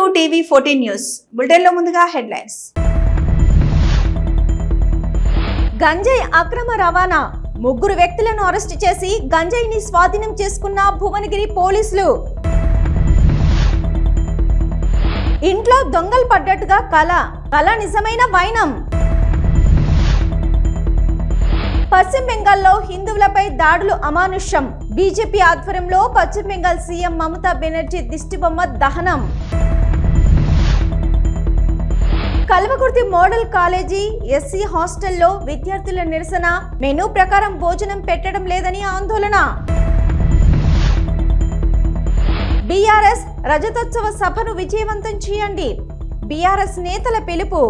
To TV fourteen news. బులెటిన్లో ముందుగా headlines. గంజాయి అక్రమ రవాణా. ముగ్గురు వ్యక్తులను అరెస్టు చేసి గంజాయిని స్వాధీనం చేసుకున్న భువనగిరి పోలీసులు. ఇంట్లో దొంగలు పడ్డట్టుగా కళ కళ నిజమైన వైనం. పశ్చిమ బెంగాల్లో హిందువులపై దాడులు అమానుష్యం. బీజేపీ ఆధ్వర్యంలో పశ్చిమ బెంగాల్ సీఎం మమతా బెనర్జీ దిష్టిబొమ్మ దహనం. కల్వకుర్తి మోడల్ కాలేజీ ఎస్సీ హాస్టల్లో విద్యార్థుల నిరసన. మెనూ ప్రకారం భోజనం పెట్టడం లేదని ఆందోళన. బీఆర్ఎస్ రజతోత్సవ సభను విజయవంతం చేయండి. బీఆర్ఎస్ నేతల పిలుపు.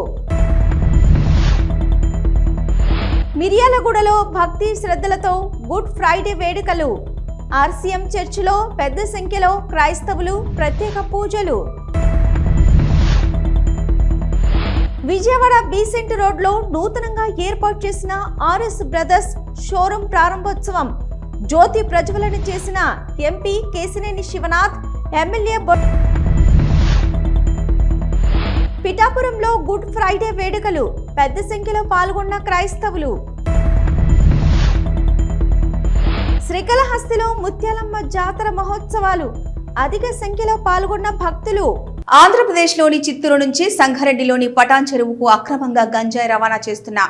మిర్యాలగూడలో భక్తి శ్రద్ధలతో గుడ్ ఫ్రైడే వేడుకలు. ఆర్సీఎం చర్చిలో పెద్ద సంఖ్యలో క్రైస్తవులు ప్రత్యేక పూజలు. విజయవాడ బీసెంట్ రోడ్లో నూతనంగా ఏర్పాటు చేసిన ఆర్ఎస్ బ్రదర్స్ షోరూం ప్రారంభోత్సవం. జ్యోతి ప్రజ్వలన చేసిన ఎంపీ కేసినేని శివనాథ్ ఎమ్మెల్యే బొ- పిఠాపురంలో గుడ్ ఫ్రైడే వేడుకలు పెద్ద సంఖ్యలో పాల్గొన్న క్రైస్తవులు. శ్రీకాళహస్తిలో ముత్యాలమ్మ జాతర మహోత్సవాలు అధిక సంఖ్యలో పాల్గొన్న భక్తులు. ఆంధ్రప్రదేశ్లోని చిత్తూరు నుంచి సంగారెడ్డిలోని పటాన్ చెరువుకు అక్రమంగా గంజాయి రవాణా చేస్తున్న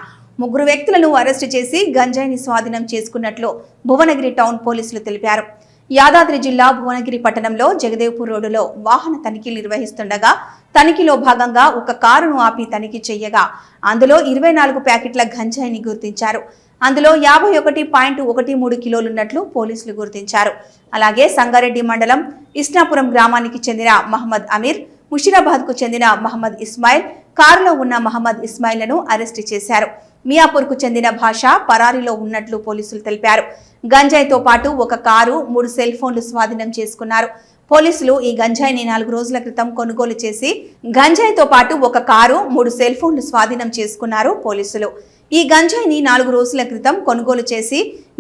ముగ్గురు వ్యక్తులను అరెస్టు చేసి గంజాయిని స్వాధీనం చేసుకున్నట్లు భువనగిరి టౌన్ పోలీసులు తెలిపారు. యాదాద్రి జిల్లా భువనగిరి పట్టణంలో జగదేవ్పూర్ రోడ్డులో వాహన తనిఖీలు నిర్వహిస్తుండగా తనిఖీలో భాగంగా ఒక కారును ఆపి తనిఖీ చేయగా అందులో ఇరవై నాలుగు ప్యాకెట్ల గంజాయిని గుర్తించారు. అందులో యాభై ఒకటి పాయింట్ ఒకటి మూడు కిలోలున్నట్లు పోలీసులు గుర్తించారు. అలాగే సంగారెడ్డి మండలం ఇస్నాపురం గ్రామానికి చెందిన మహమ్మద్ అమీర్ ముషిరాబాద్కు చెందిన మహమ్మద్ ఇస్మాయిల్ కారులో ఉన్న మహమ్మద్ ఇస్మాయిల్లను అరెస్టు చేశారు. మియాపూర్కు చెందిన భాష పరారీలో ఉన్నట్లు పోలీసులు తెలిపారు. గంజాయితో పాటు ఒక కారు మూడు సెల్ ఫోన్లు స్వాధీనం చేసుకున్నారు. పోలీసులు ఈ గంజాయిని నాలుగు రోజుల క్రితం కొనుగోలు చేసి గంజాయితో పాటు ఒక కారు మూడు సెల్ ఫోన్లు స్వాధీనం చేసుకున్నారు పోలీసులు. ఈ గంజాయిని నాలుగు రోజుల క్రితం కొనుగోలు చేసి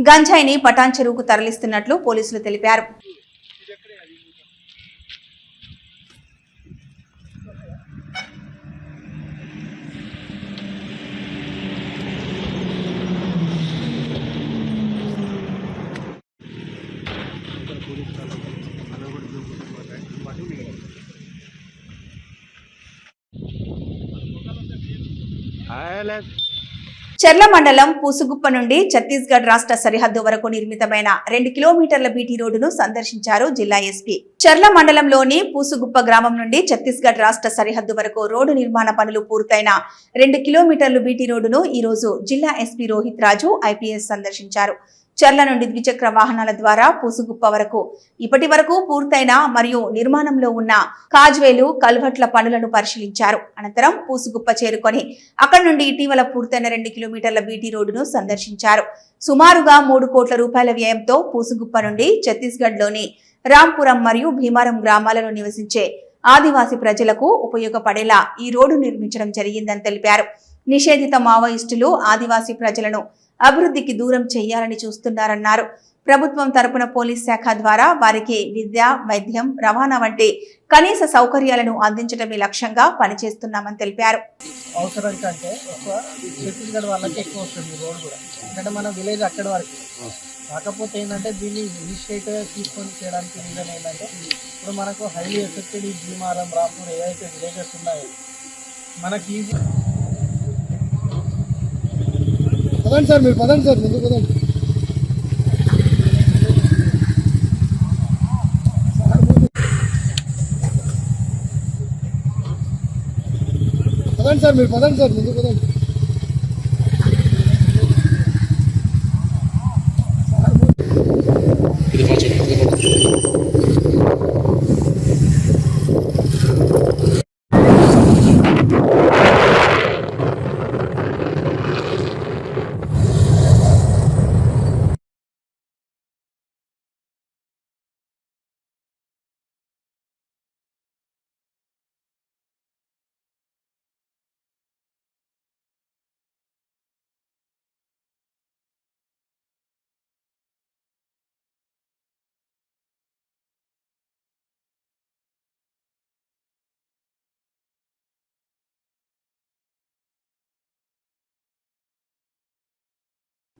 గంజాయిని పటాన్ చెరువుకు తరలిస్తున్నట్లు పోలీసులు తెలిపారు. చెర్ల మండలం పూసుగుప్ప నుండి ఛత్తీస్గఢ్ రాష్ట్ర సరిహద్దు వరకు నిర్మితమైన రెండు కిలోమీటర్ల బీటీ రోడ్డును సందర్శించారు జిల్లా ఎస్పీ. చెర్ల మండలంలోని పూసుగుప్ప గ్రామం నుండి ఛత్తీస్గఢ్ రాష్ట్ర సరిహద్దు వరకు రోడ్డు నిర్మాణ పనులు పూర్తయిన రెండు కిలోమీటర్లు బీటీ రోడ్డును ఈ రోజు జిల్లా ఎస్పీ రోహిత్ రాజు ఐపీఎస్ సందర్శించారు. చర్ల నుండి ద్విచక్ర వాహనాల ద్వారా పూసుగుప్ప వరకు. ఇప్పటి వరకు పూర్తయిన మరియు నిర్మాణంలో ఉన్న కాజ్వేలు కల్వట్ల పనులను పరిశీలించారు. అనంతరం పూసుగుప్ప చేరుకొని అక్కడి నుండి ఇటీవల పూర్తయిన రెండు కిలోమీటర్ల బీటీ రోడ్డును సందర్శించారు. సుమారుగా మూడు కోట్ల రూపాయల వ్యయంతో పూసుగుప్ప నుండి ఛత్తీస్గఢ్లోని రాంపురం మరియు భీమారం గ్రామాలలో నివసించే ఆదివాసీ ప్రజలకు ఉపయోగపడేలా ఈ రోడ్డు నిర్మించడం జరిగిందని తెలిపారు. నిషేధిత మావోయిస్టులు ఆదివాసీ ప్రజలను అభివృద్ధికి దూరం చేయాలని చూస్తున్నారన్నారు. ప్రభుత్వం తరపున పోలీస్ శాఖ ద్వారా వారికి విద్య వైద్యం రవాణా వంటి కనీస సౌకర్యాలను అందించడమే లక్ష్యంగా పనిచేస్తున్నామని తెలిపారు. అవసరం కంటే ఎక్కువ ఛత్తీస్గఢ్ వాళ్ళకి ఎక్కువ వస్తుంది రోడ్ కూడా. ఎందుకంటే మన విలేజ్ అక్కడ వరకు. కాకపోతే ఏంటంటే దీన్ని ఇనిషియేటివ్ తీసుకొని చేయడానికి రీజన్ ఏంటంటే ఇప్పుడు మనకు హైలీ ఎఫెక్టెడ్ ఈ భీమారం రాపూర్ ఏవైతే విలేజెస్ ఉన్నాయో మనకి ఈ పదండి సార్ మీరు పదండి సార్ ముందు పదండి పదండి సార్ మీరు పదండి సార్ ముందు పదండి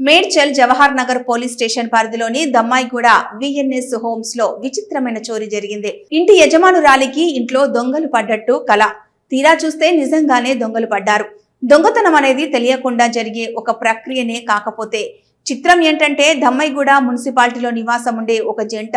మేడ్చల్ జవహర్ నగర్ పోలీస్ స్టేషన్ పరిధిలోని దమ్మాయిగూడ విఎన్ఎస్ హోమ్స్లో విచిత్రమైన చోరీ జరిగింది. ఇంటి యజమానురాలికి ఇంట్లో దొంగలు పడ్డట్టు కల. తీరా చూస్తే నిజంగానే దొంగలు పడ్డారు. దొంగతనం అనేది తెలియకుండా జరిగే ఒక ప్రక్రియనే కాకపోతే చిత్రం ఏంటంటే దమ్మాయిగూడ మున్సిపాలిటీలో నివాసం ఉండే ఒక జంట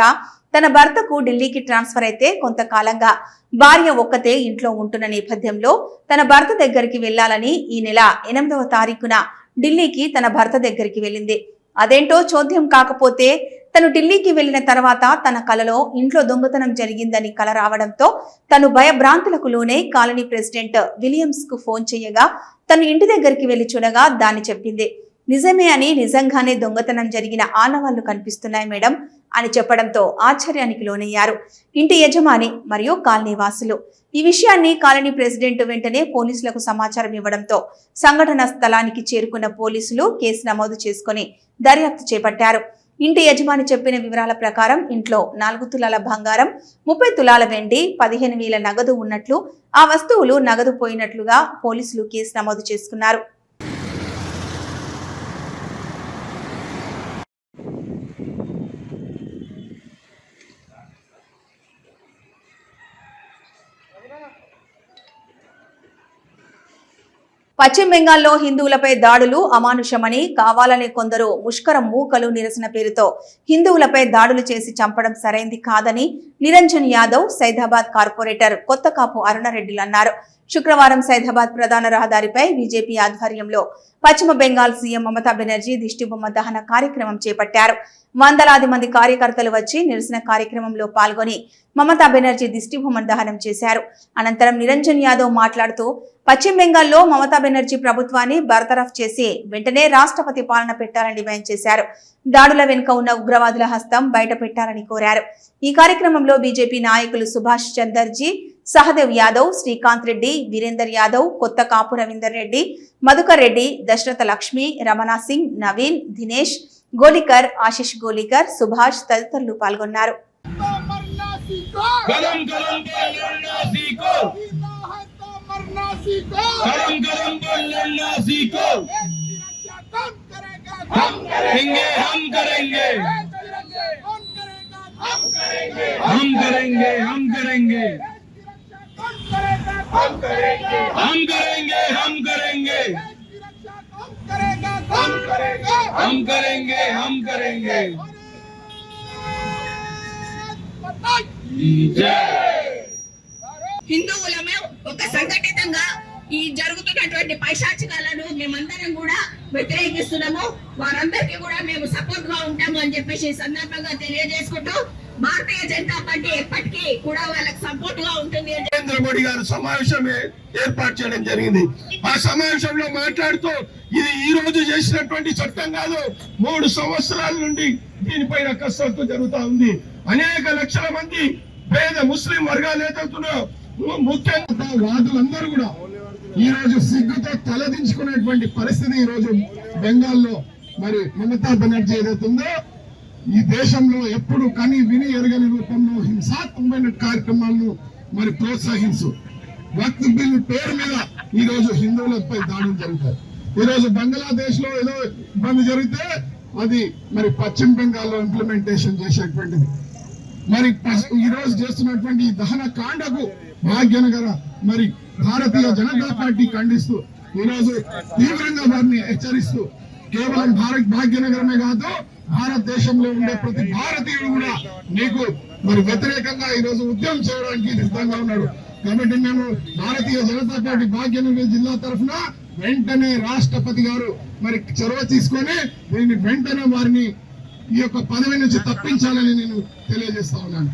తన భర్తకు ఢిల్లీకి ట్రాన్స్ఫర్ అయితే కొంతకాలంగా భార్య ఒక్కతే ఇంట్లో ఉంటున్న నేపథ్యంలో తన భర్త దగ్గరికి వెళ్ళాలని ఈ నెల ఎనిమిదవ తారీఖున ఢిల్లీకి తన భర్త దగ్గరికి వెళ్ళింది. అదేంటో చోద్యం కాకపోతే తను ఢిల్లీకి వెళ్ళిన తర్వాత తన కలలో ఇంట్లో దొంగతనం జరిగిందని కల రావడంతో తను భయభ్రాంతులకు లోనే కాలనీ ప్రెసిడెంట్ విలియమ్స్కు ఫోన్ చేయగా తను ఇంటి దగ్గరికి వెళ్ళి చూడగా దాన్ని చెప్పింది. నిజమే అని నిజంగానే దొంగతనం జరిగిన ఆనవాళ్ళు కనిపిస్తున్నాయి మేడం అని చెప్పడంతో ఆశ్చర్యానికి లోనయ్యారు. ఇంటి యజమాని మరియు కాలనీ వాసులు. ఈ విషయాన్ని కాలనీ ప్రెసిడెంట్ వెంటనే పోలీసులకు సమాచారం ఇవ్వడంతో సంఘటన స్థలానికి చేరుకున్న పోలీసులు కేసు నమోదు చేసుకుని దర్యాప్తు చేపట్టారు. ఇంటి యజమాని చెప్పిన వివరాల ప్రకారం ఇంట్లో నాలుగు తులాల బంగారం ముప్పై తులాల వెండి పదిహేను వేల నగదు ఉన్నట్లు ఆ వస్తువులు నగదు పోయినట్లుగా పోలీసులు కేసు నమోదు చేసుకున్నారు. పశ్చిమ బెంగాల్లో హిందువులపై దాడులు అమానుషమని కావాలనే కొందరు ముష్కర మూకలు నిరసన పేరుతో హిందువులపై దాడులు చేసి చంపడం సరైంది కాదని నిరంజన్ యాదవ్ సైదాబాద్ కార్పొరేటర్ కొత్త కాపు అరుణారెడ్డిలు అన్నారు. శుక్రవారం సైదాబాద్ ప్రధాన రహదారిపై బీజేపీ ఆధ్వర్యంలో పశ్చిమ బెంగాల్ సీఎం మమతా బెనర్జీ దిష్టిబొమ్మ దహన కార్యక్రమం చేపట్టారు. వందలాది మంది కార్యకర్తలు వచ్చి నిరసన కార్యక్రమంలో పాల్గొని మమతా బెనర్జీ దిష్టిబొమ్మ దహనం చేశారు. అనంతరం నిరంజన్ యాదవ్ మాట్లాడుతూ పశ్చిమ బెంగాల్లో మమతా బెనర్జీ ప్రభుత్వాన్ని బర్తరఫ్ చేసి వెంటనే రాష్ట్రపతి పాలన పెట్టాలని డిమాండ్ చేశారు. దాడుల వెనుక ఉన్న ఉగ్రవాదుల హస్తం బయట పెట్టాలని కోరారు. ఈ కార్యక్రమంలో బీజేపీ నాయకులు సుభాష్ చందర్జీ సహదేవ్ యాదవ్ శ్రీకాంత్ రెడ్డి వీరేందర్ యాదవ్ కొత్త కాపు రవీందర్ రెడ్డి మధుకర్ రెడ్డి దశరథ లక్ష్మి రమణా సింగ్ నవీన్ దినేష్ గోలికర్ ఆశిష్ గోలికర్ సుభాష్ తదితరులు పాల్గొన్నారు मरना सीखो गरम गरम बोलना सीखो तो मरना सीखो गरम गरम बोलना सीखो देश की रक्षा कौन करेगा हम करेंगे हम करेंगे देश की रक्षा कौन करेगा हम करेंगे रक्षा कौन करेगा हम करेंगे हम करेंगे हम करेंगे देश की रक्षा कौन करेगा कौन करेगा हम करेंगे हम करेंगे पता जय హిందువులమే ఒక సంఘటితంగా ఈ జరుగుతున్నటువంటి పైశాచికాలను మేమందరం కూడా వ్యతిరేకిస్తున్నాము వారందరికీ కూడా మేము సపోర్ట్ గా ఉంటాము అని చెప్పేసి ఈ సందర్భంగా తెలియజేసుకుంటూ భారతీయ జనతా పార్టీ ఎప్పటికీ కూడా వాళ్ళకి సపోర్ట్ గా ఉంటుంది అని నరేంద్ర మోడీ గారు సమావేశం ఏర్పాటు చేయడం జరిగింది. ఆ సమావేశంలో మాట్లాడుతూ ఇది ఈ రోజు చేసినటువంటి చట్టం కాదు మూడు సంవత్సరాల నుండి దీనిపైన కసరత్తు జరుగుతా ఉంది. అనేక లక్షల మంది పేద ముస్లిం వర్గాలు ఏదవుతున్నా ముఖ్యంగా వాదులందరూ కూడా ఈ రోజు సిగ్గుతో తలదించుకునేటువంటి పరిస్థితి ఈ రోజు బెంగాల్లో మరి మమతా బెనర్జీ ఏదైతుందో ఈ దేశంలో ఎప్పుడు కని విని ఎరగని రూపంలో హింసాత్మకమైన కార్యక్రమాలను మరి ప్రోత్సహించు. వక్త్ బిల్ పేరు మీద ఈ రోజు హిందువులపై దాడులు జరుగుతాయి. ఈ రోజు బంగ్లాదేశ్లో ఏదో ఇబ్బంది జరిగితే అది మరి పశ్చిమ బెంగాల్లో ఇంప్లిమెంటేషన్ చేసేటువంటిది. మరి ఈ రోజు చేస్తున్నటువంటి ఈ దహన కాండకు భాగ్యనగర మరి భారతీయ జనతా పార్టీ ఖండిస్తూ ఈ రోజు తీవ్రంగా వారిని హెచ్చరిస్తూ కేవలం భారత్ భాగ్యనగరమే కాదు భారతదేశంలో ఉండే ప్రతి భారతీయుడు కూడా నీకు మరి వ్యతిరేకంగా ఈ రోజు ఉద్యమం చేయడానికి సిద్ధంగా ఉన్నాడు. కాబట్టి మేము భారతీయ జనతా పార్టీ భాగ్యనగర్ జిల్లా తరఫున వెంటనే రాష్ట్రపతి గారు మరి చొరవ తీసుకొని దీన్ని వెంటనే వారిని ఈ యొక్క పదవి నుంచి తప్పించాలని నేను తెలియజేస్తా ఉన్నాను.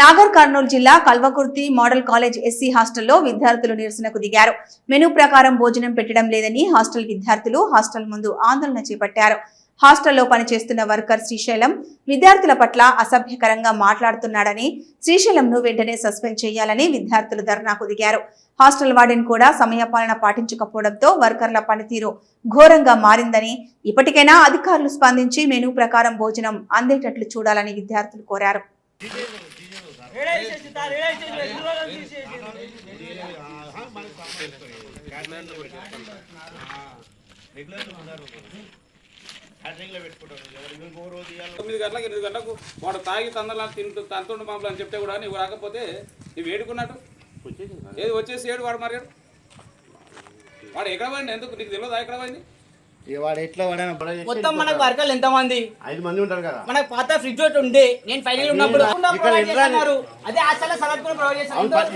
నాగర్ కర్నూలు జిల్లా కల్వకుర్తి మోడల్ కాలేజ్ ఎస్సీ హాస్టల్లో విద్యార్థులు నిరసనకు దిగారు. మెనూ ప్రకారం భోజనం పెట్టడం లేదని హాస్టల్ విద్యార్థులు హాస్టల్ ముందు ఆందోళన చేపట్టారు. హాస్టల్లో పనిచేస్తున్న వర్కర్ శ్రీశైలం విద్యార్థుల పట్ల అసభ్యకరంగా మాట్లాడుతున్నాడని శ్రీశైలంను వెంటనే సస్పెండ్ చేయాలని విద్యార్థులు ధర్నాకు దిగారు హాస్టల్ వార్డెన్ కూడా సమయపాలన పాటించకపోవడంతో వర్కర్ల పనితీరు ఘోరంగా మారిందని ఇప్పటికైనా అధికారులు స్పందించి మెనూ ప్రకారం భోజనం అందేటట్లు చూడాలని విద్యార్థులు కోరారు తొమ్మిది గంటలకు ఎనిమిది గంటలకు వాడు తాగి తందలా తింటూ తంతుండు మామూలు అని చెప్తే కూడా నువ్వు రాకపోతే నువ్వు వేడుకున్నట్టు ఏది వచ్చేసి ఏడు వాడు మరి వాడు ఎక్కడ పోయింది ఎందుకు? నీకు తెలియదా ఎక్కడ పోయింది? వాడు ఎట్లా వాడైనా బడ మొత్తం మనకు వర్కర్లు ఎంత మంది ఐదు మంది ఉంటారు కదా. మనకు పాత ఫ్రిడ్జ్ ఒకటి ఉండే. నేను ఫైనల్ ఉన్నప్పుడు. అదే హాస్టల్ సలాడ్ కూడా ప్రొవైడ్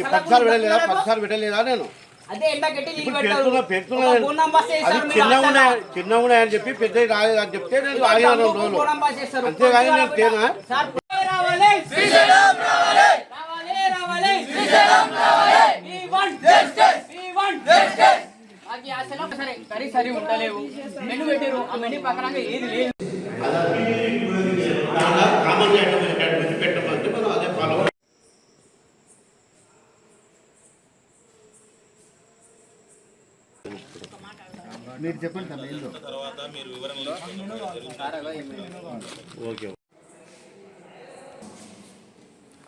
పదిసార్లు పెట్టలేదా? పదిసార్లు పెట్టలేదా నేను? అదే ఎండ కట్టి నీళ్ళు పెడుతున్నా పెడుతున్నా చిన్న ఉన్నాయని చెప్పి పెద్ద అని చెప్తే నేను ఆగిన రెండు ఒక రోజులు బోనం బాస్ చేస్తారు. అంతేగాని నేను తేనా? సార్, సరి ఉండలేవు. మెను పెట్టారు ఆ మెను ప్రకారంగా ఏది లేదు. మీరు చెప్పండి సార్ ఏందో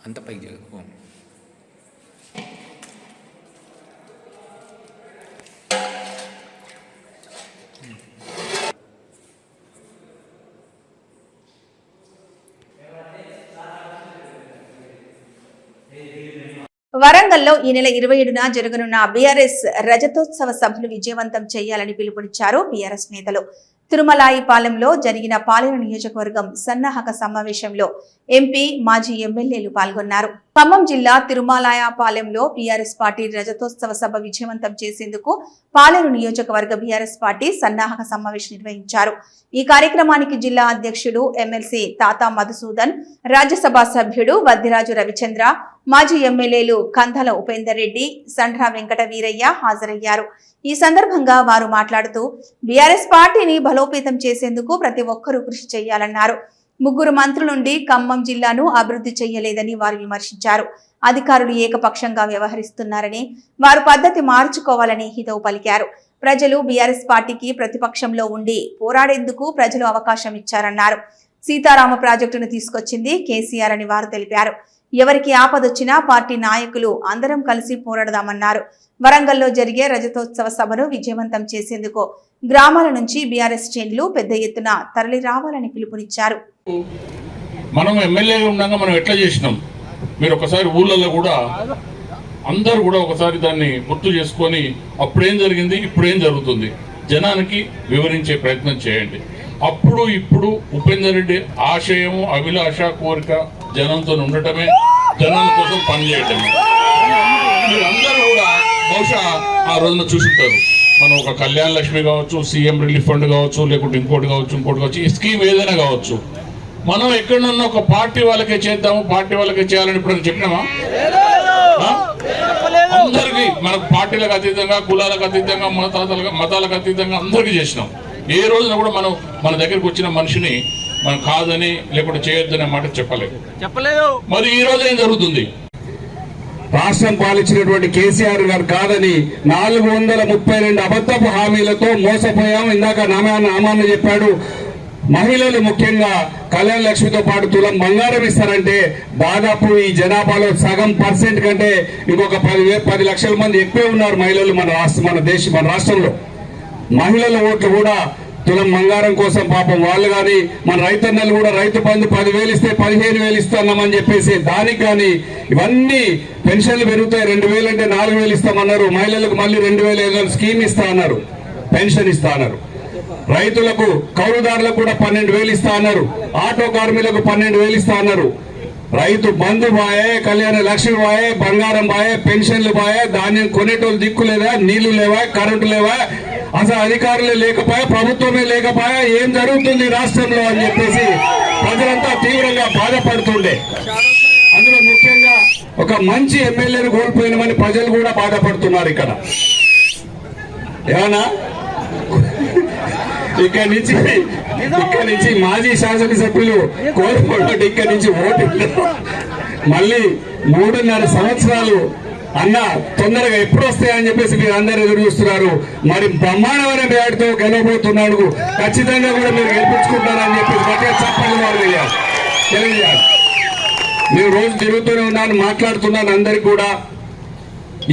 అంత పైకి వరంగల్లో ఈ నెల ఇరవై ఏడున జరగనున్న బీఆర్ఎస్ రజతోత్సవ సభను విజయవంతం చేయాలని పిలుపునిచ్చారు బీఆర్ఎస్ నేతలు. తిరుమలాయిపాలెంలో జరిగిన పాలెన నియోజకవర్గం సన్నాహక సమావేశంలో ఎంపీ మాజీ ఎమ్మెల్యేలు పాల్గొన్నారు. ఖమ్మం జిల్లా తిరుమలాయపాలెంలో బీఆర్ఎస్ పార్టీ రజతోత్సవ సభ విజయవంతం చేసేందుకు పాలేరు నియోజకవర్గ బీఆర్ఎస్ పార్టీ సన్నాహక సమావేశం నిర్వహించారు. ఈ కార్యక్రమానికి జిల్లా అధ్యక్షుడు ఎమ్మెల్సీ తాతా మధుసూదన్ రాజ్యసభ సభ్యుడు వద్దిరాజు రవిచంద్ర మాజీ ఎమ్మెల్యేలు కంధల ఉపేందర్ రెడ్డి సండ్ర వెంకట వీరయ్య హాజరయ్యారు. ఈ సందర్భంగా వారు మాట్లాడుతూ బీఆర్ఎస్ పార్టీని బలోపేతం చేసేందుకు ప్రతి ఒక్కరూ కృషి చేయాలన్నారు. ముగ్గురు మంత్రులుండి ఖమ్మం జిల్లాను అభివృద్ధి చేయలేదని వారు విమర్శించారు. అధికారులు ఏకపక్షంగా వ్యవహరిస్తున్నారని వారు పద్ధతి మార్చుకోవాలని హితవు పలికారు. ప్రజలు బీఆర్ఎస్ పార్టీకి ప్రతిపక్షంలో ఉండి పోరాడేందుకు ప్రజలు అవకాశం ఇచ్చారన్నారు. సీతారామ ప్రాజెక్టును తీసుకొచ్చింది కేసీఆర్ అని వారు తెలిపారు. ఎవరికి ఆపదొచ్చినా పార్టీ నాయకులు అందరం కలిసి పోరాడదామన్నారు. వరంగల్లో జరిగే రజతోత్సవ సభను విజయవంతం చేసేందుకు గ్రామాల నుంచి బీఆర్ఎస్ శ్రేణులు పెద్ద ఎత్తున తరలి రావాలని పిలుపునిచ్చారు. మనం ఎమ్మెల్యేగా ఉండగా మనం ఎట్లా చేసినాం? మీరు ఒకసారి ఊళ్ళల్లో కూడా అందరూ కూడా ఒకసారి దాన్ని గుర్తు చేసుకొని అప్పుడేం జరిగింది ఇప్పుడేం జరుగుతుంది? జనానికి వివరించే ప్రయత్నం చేయండి. అప్పుడు ఇప్పుడు ఉపేందర్ రెడ్డి ఆశయము అభిలాష కోరిక జనంతో ఉండటమే జనం కోసం పనిచేయటమే మీరందరూ కూడా బహుశా ఆ రోజున చూసుంటారు. మనం ఒక కళ్యాణ లక్ష్మి కావచ్చు సీఎం రిలీఫ్ ఫండ్ కావచ్చు లేకుంటే ఇంకోటి కావచ్చు ఇంకోటి కావచ్చు ఈ స్కీమ్ ఏదైనా కావచ్చు. మనం ఎక్కడన్నా ఒక పార్టీ వాళ్ళకే చేద్దాము పార్టీ వాళ్ళకే చేయాలని ఇప్పుడు చెప్పినామా ఆ? అందరికీ మనకు పార్టీలకు అతీతంగా కులాలకు అతీతంగా మతాలకు మతాలకు అతీతంగా అందరికీ చేసినాం. ఏ రోజున కూడా మనం మన దగ్గరికి వచ్చిన మనిషిని మనం కాదని లేకుంటే చేయొద్దనే మాట చెప్పలేదు. చెప్పలేదు. మరి ఈ రోజు ఏం జరుగుతుంది? రాష్ట్రం పాలించినటువంటి కేసీఆర్ గారు కాదని నాలుగు వందల ముప్పై రెండు అబద్ధపు హామీలతో మోసపోయాం. ఇందాక నామా నామాన్ని చెప్పాడు. మహిళలు ముఖ్యంగా కళ్యాణ లక్ష్మితో పాటు తులం బంగారం ఇస్తారంటే దాదాపు ఈ జనాభాలో సగం పర్సెంట్ కంటే ఇంకొక పది వే- పది లక్షల మంది ఎక్కువే ఉన్నారు మహిళలు మన రాష్ట్ర మన దేశం మన రాష్ట్రంలో. మహిళల ఓట్లు కూడా తులం బంగారం కోసం పాపం వాళ్ళు కానీ మన రైతన్నలు కూడా రైతు బంధు పదివేలు ఇస్తే పదిహేను వేలు ఇస్తున్నామని చెప్పేసి దానికి కానీ ఇవన్నీ పెన్షన్లు పెరుగుతాయి రెండు వేలు అంటే నాలుగు వేలు ఇస్తామన్నారు. మహిళలకు మళ్ళీ రెండు వేలు ఏదో స్కీమ్ ఇస్తా అన్నారు. పెన్షన్ ఇస్తా అన్నారు. రైతులకు కౌలుదారులకు కూడా పన్నెండు వేలు ఇస్తా అన్నారు. ఆటో కార్మికులకు పన్నెండు వేలు ఇస్తా అన్నారు. రైతు బంధు బాయే కళ్యాణ లక్ష్మి బాయే బంగారం బాయే పెన్షన్లు బాయే ధాన్యం కొనేటోళ్ళు దిక్కు లేదా నీళ్ళు లేవా కరెంటు లేవా అసలు అధికారులే లేకపోయా ప్రభుత్వమే లేకపోయా ఏం జరుగుతుంది రాష్ట్రంలో అని చెప్పేసి ప్రజలంతా తీవ్రంగా బాధపడుతుండే. అందులో ముఖ్యంగా ఒక మంచి ఎమ్మెల్యేను కోల్పోయినామని ప్రజలు కూడా బాధపడుతున్నారు ఇక్కడ. ఏమన్నా? ఇక్కడ నుంచి ఇక్కడ నుంచి మాజీ శాసనసభ్యులు కోల్పోవడం ఇక్కడ నుంచి ఓటు. మళ్ళీ మూడున్నర సంవత్సరాలు అన్న తొందరగా ఎప్పుడు వస్తాయని చెప్పేసి మీరు అందరు ఎదురు చూస్తున్నారు. మరి బ్రహ్మాండమైన బ్యాట్తో గెలవబోతున్నాడు. ఖచ్చితంగా కూడా మీరు గెలిపించుకుంటారని చెప్పేసి గట్టిగా చెప్పండి వారు తెలియజేయాలి. నేను రోజు తిరుగుతూనే ఉన్నాను మాట్లాడుతున్నాను అందరికి కూడా.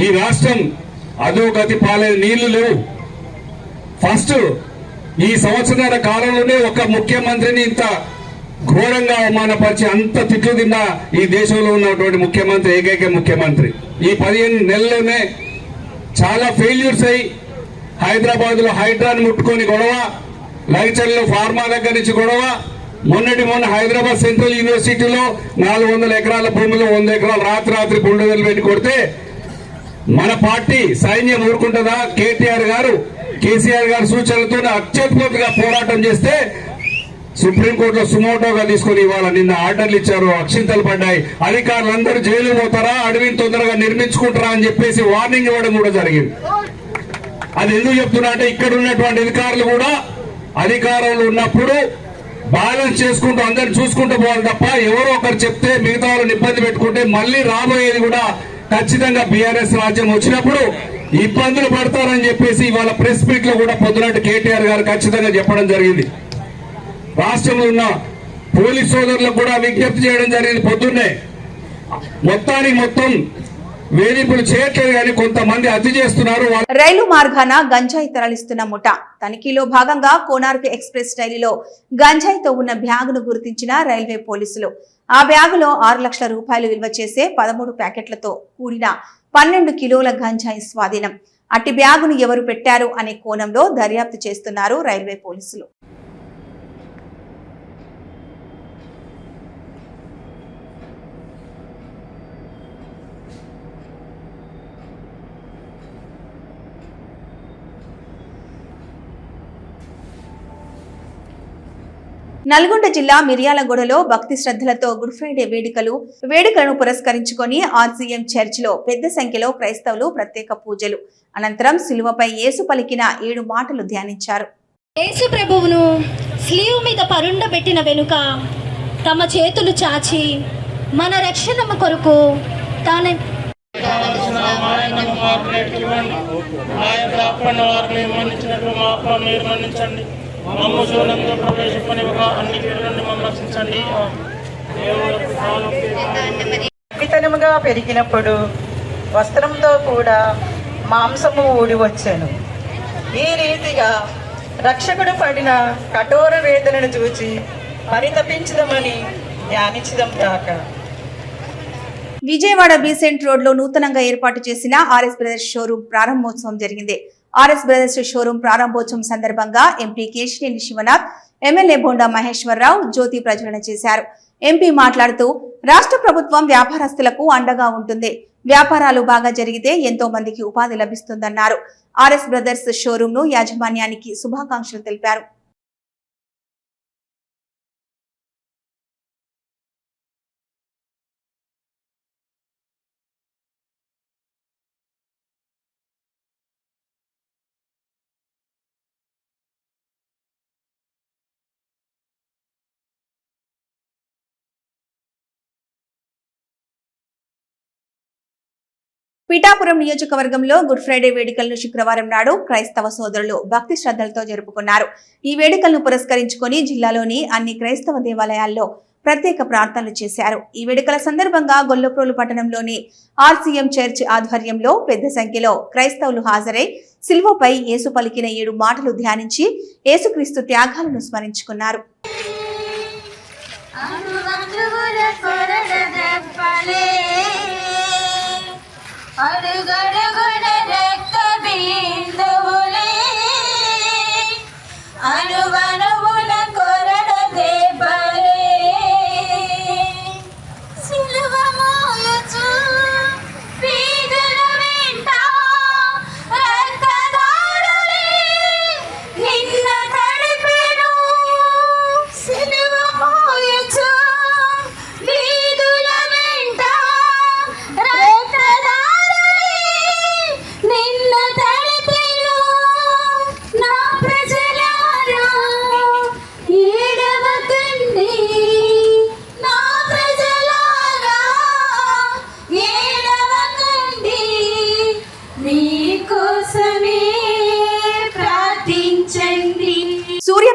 ఈ రాష్ట్రం అధోగతి పాలే నీళ్ళు లేవు. ఫస్ట్ ఈ సంవత్సరాల కాలంలోనే ఒక ముఖ్యమంత్రిని ఇంత ఘోరంగా అవమానపరిచి అంత తిట్లు తిన్న ఈ దేశంలో ఉన్నటువంటి ముఖ్యమంత్రి ఏకైక ముఖ్యమంత్రి. ఈ పదిహేను నెలల్లోనే చాలా ఫెయిల్యూర్స్ అయ్యి హైదరాబాద్లో హైడ్రాన్ ముట్టుకొని గొడవ లైచర్లో ఫార్మా దగ్గర నుంచి గొడవ మొన్నటి మొన్న హైదరాబాద్ సెంట్రల్ యూనివర్సిటీలో నాలుగు వందల ఎకరాల భూమిలో వంద ఎకరాలు రాత్రి రాత్రి బుల్డోజర్లు పెట్టి కొడితే మన పార్టీ సైన్యం ఊరుకుంటుందా? కేటీఆర్ గారు కేసీఆర్ గారి సూచనలతో అత్యద్భుతంగా పోరాటం చేస్తే సుప్రీంకోర్టులో సుమోటోగా తీసుకొని ఇవాళ నిన్న ఆర్డర్లు ఇచ్చారు. అక్షింతలు పడ్డాయి. అధికారులందరూ జైలు పోతారా? అడవిని తొందరగా నిర్మించుకుంటారా అని చెప్పేసి వార్నింగ్ ఇవ్వడం కూడా జరిగింది. అది ఎందుకు చెప్తున్నా అంటే ఇక్కడ ఉన్నటువంటి అధికారులు కూడా అధికారంలో ఉన్నప్పుడు బ్యాలెన్స్ చేసుకుంటూ అందరిని చూసుకుంటూ పోవాలి తప్ప ఎవరో ఒకరు చెప్తే మిగతా వాళ్ళని ఇబ్బంది పెట్టుకుంటే మళ్ళీ రాబోయేది కూడా ఖచ్చితంగా బీఆర్ఎస్ రాజ్యం వచ్చినప్పుడు ఇబ్బందులు పడతారని చెప్పేసి ఇవాళ ప్రెస్ మీట్లో కూడా పొద్దునట్టు కేటీఆర్ గారు ఖచ్చితంగా చెప్పడం జరిగింది. రాష్ట్రంలో ఉన్న పోలీస్ సోదరులకు కూడా విజ్ఞప్తి చేయడం జరిగింది పొద్దున్నే. మొత్తానికి మొత్తం వేధింపులు చేయట్లేదు కానీ కొంతమంది అతి చేస్తున్నారు. రైలు మార్గాన గంజాయి తరలిస్తున్న ముఠ. తనిఖీలో భాగంగా కోనార్క్ ఎక్స్ప్రెస్ రైలులో గంజాయితో ఉన్న బ్యాగును గుర్తించిన రైల్వే పోలీసులు. ఆ బ్యాగులో ఆరు లక్షల రూపాయలు విలువ చేసే పదమూడు ప్యాకెట్లతో కూడిన పన్నెండు కిలోల గంజాయి స్వాధీనం. అట్టి బ్యాగును ఎవరు పెట్టారు అనే కోణంలో దర్యాప్తు చేస్తున్నారు రైల్వే పోలీసులు. నల్గొండ జిల్లా మిర్యాలగూడలో భక్తి శ్రద్ధలతో గుడ్ ఫ్రైడే వేడుకలు వేడుకలను పురస్కరించుకొని ఆర్సీఎం చర్చిలో పెద్ద సంఖ్యలో క్రైస్తవులు ప్రత్యేక పూజలు అనంతరం శిలువపై యేసు పలికిన ఏడు మాటలు ధ్యానించారు యేసు ప్రభువును స్లీవ్ మీద పరుండబెట్టిన వెనుక తమ చేతులు చాచి మన రక్షణ కొరకు తాను పెరిగినప్పుడు వస్త్రంతో కూడా మాంసము ఊడి వచ్చాను. ఈ రీతిగా రక్షకుడు పడిన కఠోర వేదనను చూచి పరితపించదమని ధ్యానించదం కాక. విజయవాడ బీసెంట్ రోడ్లో నూతనంగా ఏర్పాటు చేసిన ఆర్ఎస్ బ్రదర్స్ షోరూం ప్రారంభోత్సవం జరిగింది. ఆర్ఎస్ బ్రదర్స్ షోరూం ప్రారంభోత్సవం సందర్భంగా ఎంపీ కేశినేని శివనాథ్ ఎమ్మెల్యే బోండా మహేశ్వరరావు జ్యోతి ప్రజ్వలన చేశారు. ఎంపీ మాట్లాడుతూ రాష్ట్ర ప్రభుత్వం వ్యాపారస్తులకు అండగా ఉంటుంది. వ్యాపారాలు బాగా జరిగితే ఎంతో మందికి ఉపాధి లభిస్తుందన్నారు. ఆర్ఎస్ బ్రదర్స్ షోరూంను యాజమాన్యానికి శుభాకాంక్షలు తెలిపారు. పిఠాపురం నియోజకవర్గంలో గుడ్ ఫ్రైడే వేడుకలను శుక్రవారం నాడు క్రైస్తవ సోదరులు భక్తి శ్రద్ధలతో జరుపుకున్నారు. ఈ వేడుకలను పురస్కరించుకొని జిల్లాలోని అన్ని క్రైస్తవ దేవాలయాల్లో ప్రత్యేక ప్రార్థనలు చేశారు. ఈ వేడుకల సందర్భంగా గొల్లప్రోలు పట్టణంలోని ఆర్సీఎం చర్చ్ ఆధ్వర్యంలో పెద్ద సంఖ్యలో క్రైస్తవులు హాజరై సిల్వపై యేసు పలికిన ఏడు మాటలు ధ్యానించి యేసుక్రీస్తు త్యాగాలను స్మరించుకున్నారు. Valeu,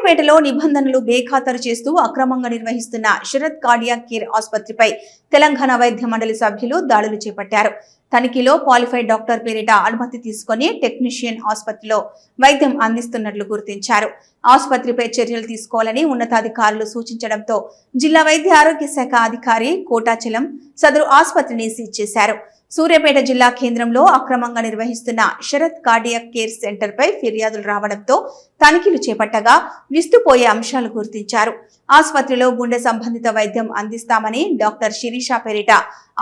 సూళ్ళూరుపేటలో నిబంధనలు బేఖాతరు చేస్తూ అక్రమంగా నిర్వహిస్తున్న శరత్ కార్డియాక్ కేర్ ఆసుపత్రిపై తెలంగాణ వైద్య మండలి సభ్యులు దాడులు చేపట్టారు. తనిఖీలో క్వాలిఫైడ్ డాక్టర్ పేరిట అనుమతి తీసుకొని టెక్నీషియన్ ఆసుపత్రిలో వైద్యం అందిస్తున్నట్లు గుర్తించారు. ఆసుపత్రిపై చర్యలు తీసుకోవాలని ఉన్నతాధికారులు సూచించడంతో జిల్లా వైద్య ఆరోగ్య శాఖ అధికారి కోటాచలం సదరు ఆసుపత్రిని సీజ్ చేశారు. సూర్యాపేట జిల్లా కేంద్రంలో అక్రమంగా నిర్వహిస్తున్న శరత్ కార్డియాక్ కేర్ సెంటర్ పై ఫిర్యాదులు రావడంతో తనిఖీలు చేపట్టగా విస్తుపోయే అంశాలు గుర్తించారు. ఆసుపత్రిలో గుండె సంబంధిత వైద్యం అందిస్తామని డాక్టర్ శిరీష పేరిట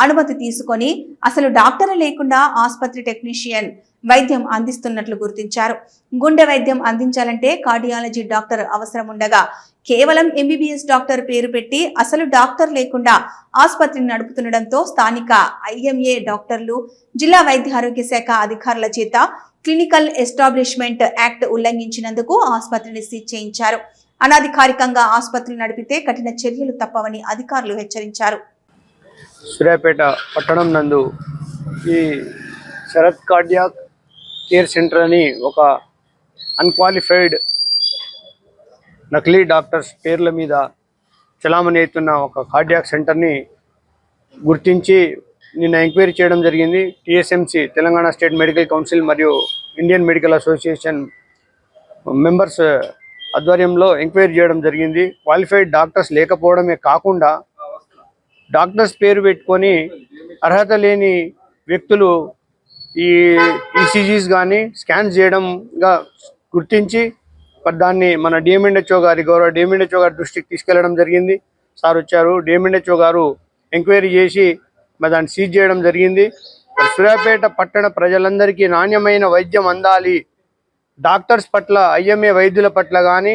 అనుమతి తీసుకొని అసలు డాక్టర్ లేకుండా ఆసుపత్రి టెక్నీషియన్ వైద్యం అందిస్తున్నట్లు గుర్తించారు. గుండె వైద్యం అందించాలంటే కార్డియాలజీ డాక్టర్ అవసరం ఉండగా కేవలం ఎంబీబీఎస్ డాక్టర్ పేరు పెట్టి అసలు డాక్టర్ లేకుండా ఆసుపత్రిని నడుపుతుండటంతో స్థానిక ఐఎంఏ డాక్టర్లు జిల్లా వైద్య ఆరోగ్య శాఖ అధికారుల చేత క్లినికల్ ఎస్టాబ్లిష్మెంట్ యాక్ట్ ఉల్లంఘించినందుకు ఆసుపత్రిని సీజ్ చేయించారు. అనధికారికంగా ఆసుపత్రులు నడిపితే కఠిన చర్యలు తప్పవని అధికారులు హెచ్చరించారు. సూర్యాపేట పట్టణం నందు ఈ శరత్ కార్డియాక్ కేర్ సెంటర్ అని ఒక అన్క్వాలిఫైడ్ నకిలీ డాక్టర్స్ పేర్ల మీద చలామణి అవుతున్న ఒక కార్డియాక్ సెంటర్ని గుర్తించి నిన్న ఎంక్వైరీ చేయడం జరిగింది. TSMC Telangana state medical council మరియు ఇండియన్ మెడికల్ అసోసియేషన్ మెంబర్స్ ఆధ్వర్యంలో ఎంక్వైరీ చేయడం జరిగింది. క్వాలిఫైడ్ డాక్టర్స్ లేకపోవడమే కాకుండా డాక్టర్స్ పేరు పెట్టుకొని అర్హత లేని వ్యక్తులు ఈ ఈసీజీస్ కానీ స్కాన్స్ చేయడంగా గుర్తించి దాన్ని మన డిఎంఎన్హెచ్ఓ గారి గౌరవ డిఎంఎన్హెచ్ఓ గారి దృష్టికి తీసుకెళ్ళడం జరిగింది. సార్ వచ్చారు. డిఎంఎన్హెచ్ఓ గారు ఎంక్వైరీ చేసి మరి దాన్ని సీజ్ చేయడం జరిగింది. సూర్యాపేట పట్టణ ప్రజలందరికీ నాణ్యమైన వైద్యం అందాలి. డాక్టర్స్ పట్ల ఐఎంఏ వైద్యుల పట్ల కానీ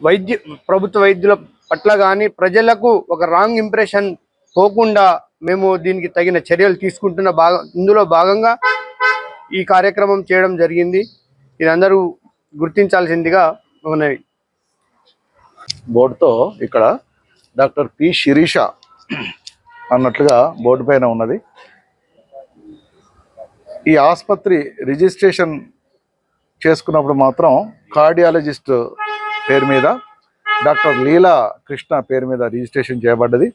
వైద్య ప్రభుత్వ వైద్యుల పట్ల కానీ ప్రజలకు ఒక రాంగ్ ఇంప్రెషన్ పోకుండా మేము దీనికి తగిన చర్యలు తీసుకుంటున్న భాగం ఇందులో భాగంగా ఈ కార్యక్రమం చేయడం జరిగింది. ఇది అందరూ గుర్తించాల్సిందిగా ఉన్నవి. బోర్డుతో ఇక్కడ డాక్టర్ పి శిరీష అన్నట్లుగా బోర్డు పైన ఉన్నది. ఈ ఆసుపత్రి రిజిస్ట్రేషన్ చేసుకున్నప్పుడు మాత్రం కార్డియాలజిస్ట్ పేరు మీద డాక్టర్ లీలా కృష్ణ పేరు మీద రిజిస్ట్రేషన్ చేయబడ్డది.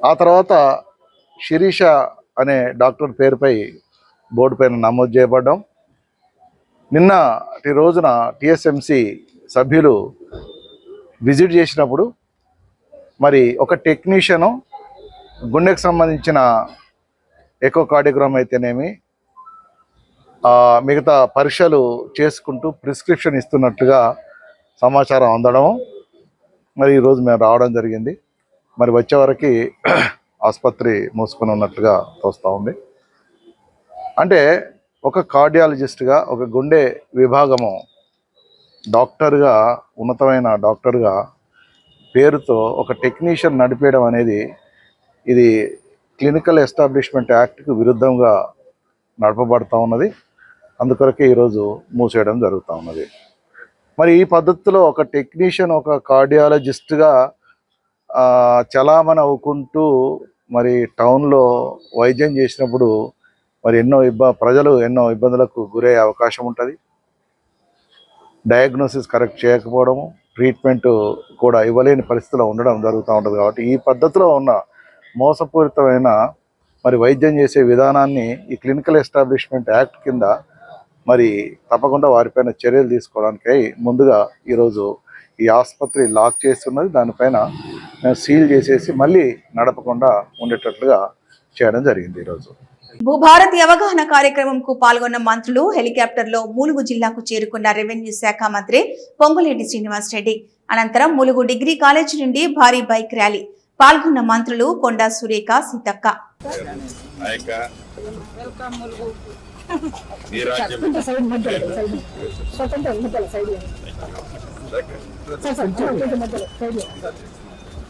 ఆ తర్వాత శిరీష అనే డాక్టర్ పేరుపై బోర్డు పైన నమోదు చేయబడ్డాం. నిన్నటి రోజున టిఎస్ఎంసి సభ్యులు విజిట్ చేసినప్పుడు మరి ఒక టెక్నీషియను గుండెకు సంబంధించిన ఎకోకార్డియోగ్రామ్ అయితేనేమి మిగతా పరీక్షలు చేసుకుంటూ ప్రిస్క్రిప్షన్ ఇస్తున్నట్లుగా సమాచారం అందడం. మరి ఈరోజు మేము రావడం జరిగింది. మరి వచ్చే వరకు ఆసుపత్రి మూసుకొని ఉన్నట్లుగా తోస్తూ ఉంది. అంటే ఒక కార్డియాలజిస్ట్గా ఒక గుండె విభాగము డాక్టర్గా ఉన్నతమైన డాక్టర్గా పేరుతో ఒక టెక్నీషియన్ నడిపేయడం అనేది ఇది క్లినికల్ ఎస్టాబ్లిష్మెంట్ యాక్ట్కి విరుద్ధంగా నడపబడుతూ ఉన్నది. అందుకొరకే ఈరోజు మూసేయడం జరుగుతూ ఉన్నది. మరి ఈ పద్ధతిలో ఒక టెక్నీషియన్ ఒక కార్డియాలజిస్ట్గా చలామణి అవ్వుకుంటూ మరి టౌన్లో వైద్యం చేసినప్పుడు మరి ఎన్నో ఇబ్బ ప్రజలు ఎన్నో ఇబ్బందులకు గురయ్యే అవకాశం ఉంటుంది. డయాగ్నోసిస్ కరెక్ట్ చేయకపోవడము ట్రీట్మెంట్ కూడా ఇవ్వలేని పరిస్థితిలో ఉండడం జరుగుతూ ఉంటుంది కాబట్టి ఈ పద్ధతిలో ఉన్న మోసపూరితమైన మరి వైద్యం చేసే విధానాన్ని ఈ క్లినికల్ ఎస్టాబ్లిష్మెంట్ యాక్ట్ కింద మరి తప్పకుండా వారిపైన చర్యలు తీసుకోవడానికై ముందుగా ఈరోజు ఈ ఆసుపత్రి లాక్ చేస్తున్నది. దానిపైన సీల్ చేసేసి మళ్ళీ నడపకుండా ఉండేటట్లుగా చేయడం జరిగింది ఈరోజు. భూభారతి అవగాహన కార్యక్రమంకు పాల్గొన్న మంత్రులు హెలికాప్టర్లో ములుగు జిల్లాకు చేరుకున్న రెవెన్యూ శాఖ మంత్రి పొంగులేటి శ్రీనివాస్ రెడ్డి అనంతరం ములుగు డిగ్రీ కాలేజీ నుండి భారీ బైక్ ర్యాలీ. పాల్గొన్న మంత్రులు కొండా సురేఖ సీతక్క. స్వతంత్ర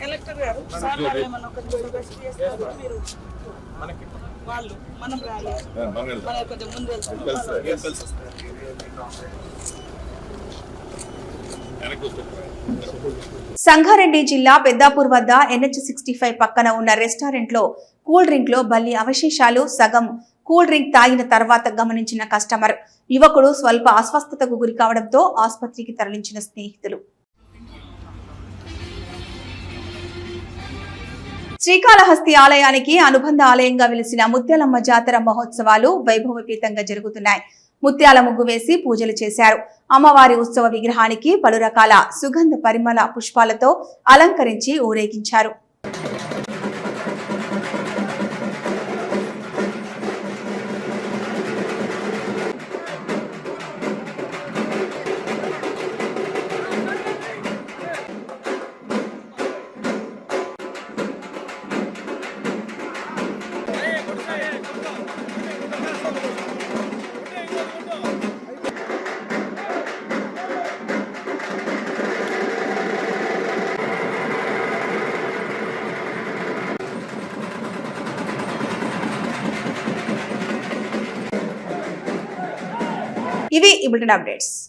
కలెక్టర్ గారు వాళ్ళు మనం కొంచెం ముందు సంగారెడ్డి జిల్లా పెద్దాపూర్ వద్ద ఎన్హెచ్ సిక్స్టీ ఫైవ్ పక్కన ఉన్న రెస్టారెంట్లో కూల్ డ్రింక్లో బల్లి అవశేషాలు సగం కూల్ డ్రింక్ తాగిన తర్వాత గమనించిన కస్టమర్ యువకుడు స్వల్ప అస్వస్థతకు గురి కావడంతో ఆసుపత్రికి తరలించిన స్నేహితులు. శ్రీకాళహస్తి ఆలయానికి అనుబంధ ఆలయంగా వెలిసిన ముత్యాలమ్మ జాతర మహోత్సవాలు వైభవపేతంగా జరుగుతున్నాయి. ముత్యాల ముగ్గు వేసి పూజలు చేశారు. అమ్మవారి ఉత్సవ విగ్రహానికి పలు రకాల సుగంధ పరిమళ పుష్పాలతో అలంకరించి ఊరేగించారు. updates.